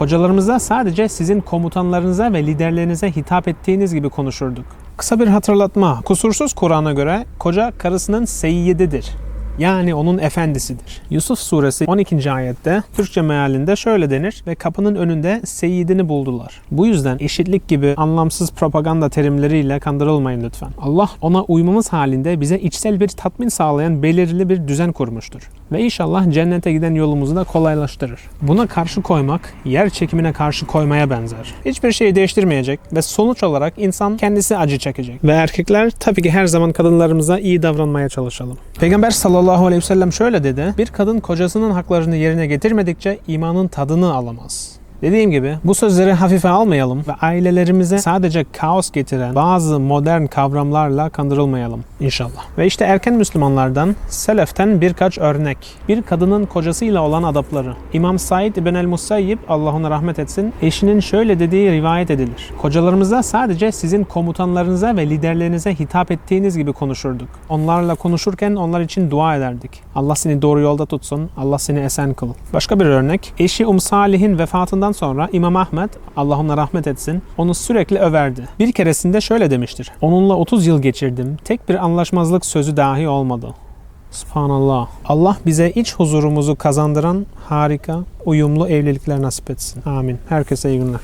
Kocalarımızla sadece sizin komutanlarınıza ve liderlerinize hitap ettiğiniz gibi konuşurduk. Kısa bir hatırlatma. Kusursuz Kur'an'a göre koca karısının seyyididir. Yani onun efendisidir. Yusuf suresi 12. ayette Türkçe mealinde şöyle denir ve kapının önünde seyyidini buldular. Bu yüzden eşitlik gibi anlamsız propaganda terimleriyle kandırılmayın lütfen. Allah ona uymamız halinde bize içsel bir tatmin sağlayan belirli bir düzen kurmuştur. Ve inşallah cennete giden yolumuzu da kolaylaştırır. Buna karşı koymak yer çekimine karşı koymaya benzer. Hiçbir şeyi değiştirmeyecek ve sonuç olarak insan kendisi acı çekecek. Ve erkekler tabii ki her zaman kadınlarımıza iyi davranmaya çalışalım. Peygamber sallallahu aleyhi ve sellem şöyle dedi. Bir kadın kocasının haklarını yerine getirmedikçe imanın tadını alamaz. Dediğim gibi bu sözleri hafife almayalım ve ailelerimize sadece kaos getiren bazı modern kavramlarla kandırılmayalım inşallah. Ve işte erken Müslümanlardan, seleften birkaç örnek. Bir kadının kocasıyla olan adapları. İmam Said ibn el-Musayyib Allah ona rahmet etsin, eşinin şöyle dediği rivayet edilir. Kocalarımızla sadece sizin komutanlarınıza ve liderlerinize hitap ettiğiniz gibi konuşurduk. Onlarla konuşurken onlar için dua ederdik. Allah seni doğru yolda tutsun, Allah seni esen kıl. Başka bir örnek, eşi Um Salih'in vefatından sonra İmam Ahmet, Allah ona rahmet etsin, onu sürekli överdi. Bir keresinde şöyle demiştir. Onunla 30 yıl geçirdim. Tek bir anlaşmazlık sözü dahi olmadı. Subhanallah. Allah bize iç huzurumuzu kazandıran harika, uyumlu evlilikler nasip etsin. Amin. Herkese iyi günler.